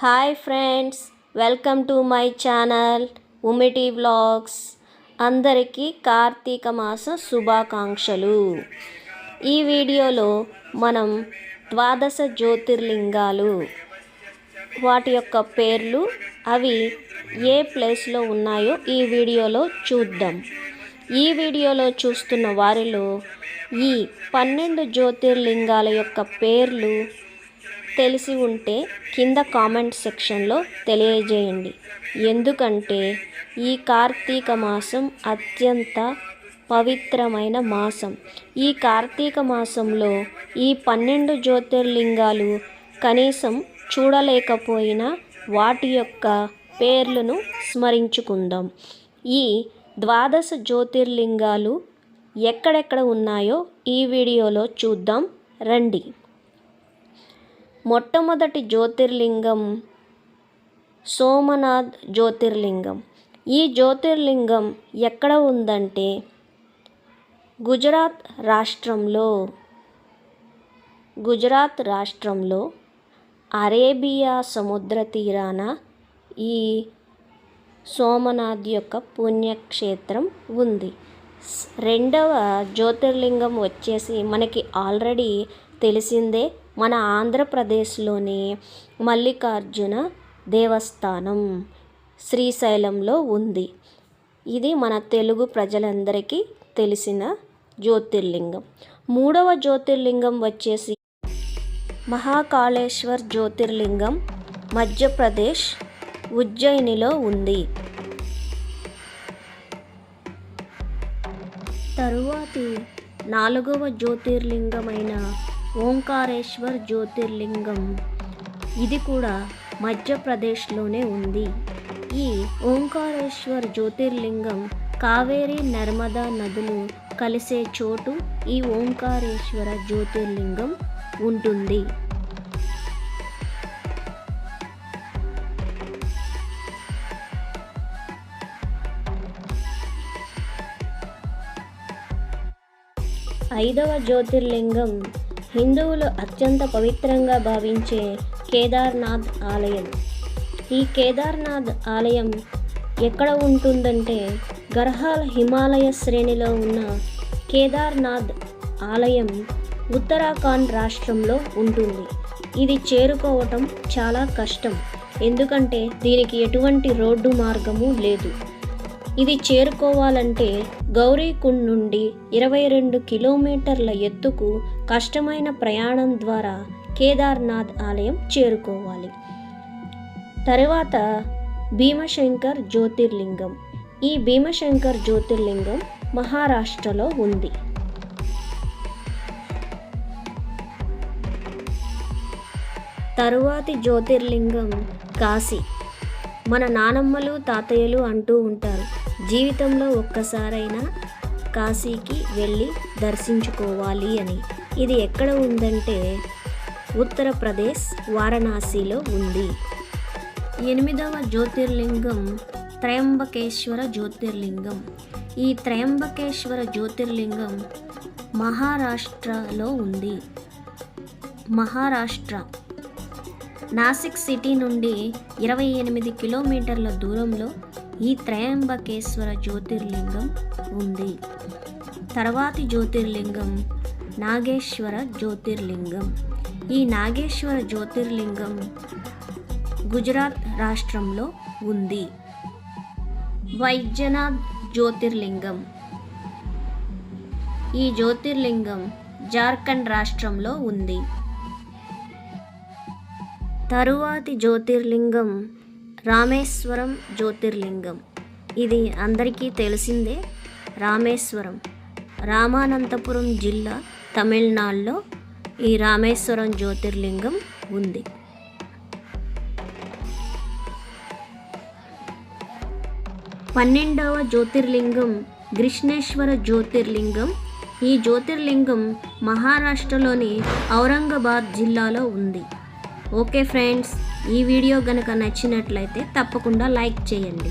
Hi friends welcome to my channel ఉమిటి vlogs. అందరికీ కార్తీక మాస శుభాకాంక్షలు. ఈ వీడియోలో మనం ద్వాదశ జ్యోతిర్లింగాలు వాటి యొక్క పేర్లు అవి ఏ ప్లేస్లో ఉన్నాయో ఈ వీడియోలో చూద్దాం. ఈ వీడియోలో చూస్తున్న వారిలో ఈ పన్నెండు జ్యోతిర్లింగాల యొక్క పేర్లు తెలిసి ఉంటే కింద కామెంట్ సెక్షన్లో తెలియజేయండి. ఎందుకంటే ఈ కార్తీక మాసం అత్యంత పవిత్రమైన మాసం. ఈ కార్తీక మాసంలో ఈ పన్నెండు జ్యోతిర్లింగాలు కనీసం చూడలేకపోయినా వాటి యొక్క పేర్లను స్మరించుకుందాం. ఈ ద్వాదశ జ్యోతిర్లింగాలు ఎక్కడెక్కడ ఉన్నాయో ఈ వీడియోలో చూద్దాం. రండి. మొట్టమొదటి జ్యోతిర్లింగం సోమనాథ్ జ్యోతిర్లింగం. ఈ జ్యోతిర్లింగం ఎక్కడ ఉందంటే గుజరాత్ రాష్ట్రంలో గుజరాత్ రాష్ట్రంలో అరేబియా సముద్ర తీరాన ఈ సోమనాథ్ యొక్క పుణ్యక్షేత్రం ఉంది. రెండవ జ్యోతిర్లింగం వచ్చేసి మనకి ఆల్రెడీ తెలిసిందే మన ఆంధ్రప్రదేశ్లోని మల్లికార్జున దేవస్థానం శ్రీశైలంలో ఉంది. ఇది మన తెలుగు ప్రజలందరికీ తెలిసిన జ్యోతిర్లింగం. మూడవ జ్యోతిర్లింగం వచ్చేసి మహాకాళేశ్వర్ జ్యోతిర్లింగం మధ్యప్రదేశ్ ఉజ్జయినిలో ఉంది. తరువాతి నాలుగవ జ్యోతిర్లింగమైన ఓంకారేశ్వర్ జ్యోతిర్లింగం. ఇది కూడా మధ్యప్రదేశ్లోనే ఉంది. ఈ ఓంకారేశ్వర్ జ్యోతిర్లింగం కావేరీ నర్మదా నదులు కలిసే చోటు ఈ ఓంకారేశ్వర జ్యోతిర్లింగం ఉంటుంది. ఐదవ జ్యోతిర్లింగం హిందువులు అత్యంత పవిత్రంగా భావించే కేదార్నాథ్ ఆలయం. ఈ కేదార్నాథ్ ఆలయం ఎక్కడ ఉంటుందంటే గర్హాల్ హిమాలయ శ్రేణిలో ఉన్న కేదార్నాథ్ ఆలయం ఉత్తరాఖండ్ రాష్ట్రంలో ఉంటుంది. ఇది చేరుకోవటం చాలా కష్టం. ఎందుకంటే దీనికి ఎటువంటి రోడ్డు మార్గము లేదు. ఇది చేరుకోవాలంటే గౌరీకుండ్ నుండి ఇరవై రెండు కిలోమీటర్ల ఎత్తుకు కష్టమైన ప్రయాణం ద్వారా కేదార్నాథ్ ఆలయం చేరుకోవాలి. తరువాత భీమశంకర్ జ్యోతిర్లింగం. ఈ భీమశంకర్ జ్యోతిర్లింగం మహారాష్ట్రలో ఉంది. తరువాతి జ్యోతిర్లింగం కాశీ. మన నానమ్మలు తాతయ్యలు అంటూ ఉంటారు. జీవితంలో ఒక్కసారైనా కాశీకి వెళ్ళి దర్శించుకోవాలి అని. ఇది ఎక్కడ ఉందంటే ఉత్తరప్రదేశ్ వారణాసిలో ఉంది. ఎనిమిదవ జ్యోతిర్లింగం త్రయంబకేశ్వర జ్యోతిర్లింగం. ఈ త్రయంబకేశ్వర జ్యోతిర్లింగం మహారాష్ట్రలో ఉంది. మహారాష్ట్ర నాసిక్ సిటీ నుండి ఇరవై ఎనిమిది కిలోమీటర్ల దూరంలో ఈ త్రయంబకేశ్వర జ్యోతిర్లింగం ఉంది. తర్వాతి జ్యోతిర్లింగం నాగేశ్వర జ్యోతిర్లింగం. ఈ నాగేశ్వర జ్యోతిర్లింగం గుజరాత్ రాష్ట్రంలో ఉంది. వైద్యనాథ్ జ్యోతిర్లింగం. ఈ జ్యోతిర్లింగం జార్ఖండ్ రాష్ట్రంలో ఉంది. తరువాతి జ్యోతిర్లింగం రామేశ్వరం జ్యోతిర్లింగం. ఇది అందరికీ తెలిసిందే రామేశ్వరం. రామానంతపురం జిల్లా తమిళనాడులో ఈ రామేశ్వరం జ్యోతిర్లింగం ఉంది. పన్నెండవ జ్యోతిర్లింగం కృష్ణేశ్వర జ్యోతిర్లింగం. ఈ జ్యోతిర్లింగం మహారాష్ట్రలోని ఔరంగాబాద్ జిల్లాలో ఉంది. ఓకే ఫ్రెండ్స్ ఈ వీడియో కనుక నచ్చినట్లయితే తప్పకుండా లైక్ చేయండి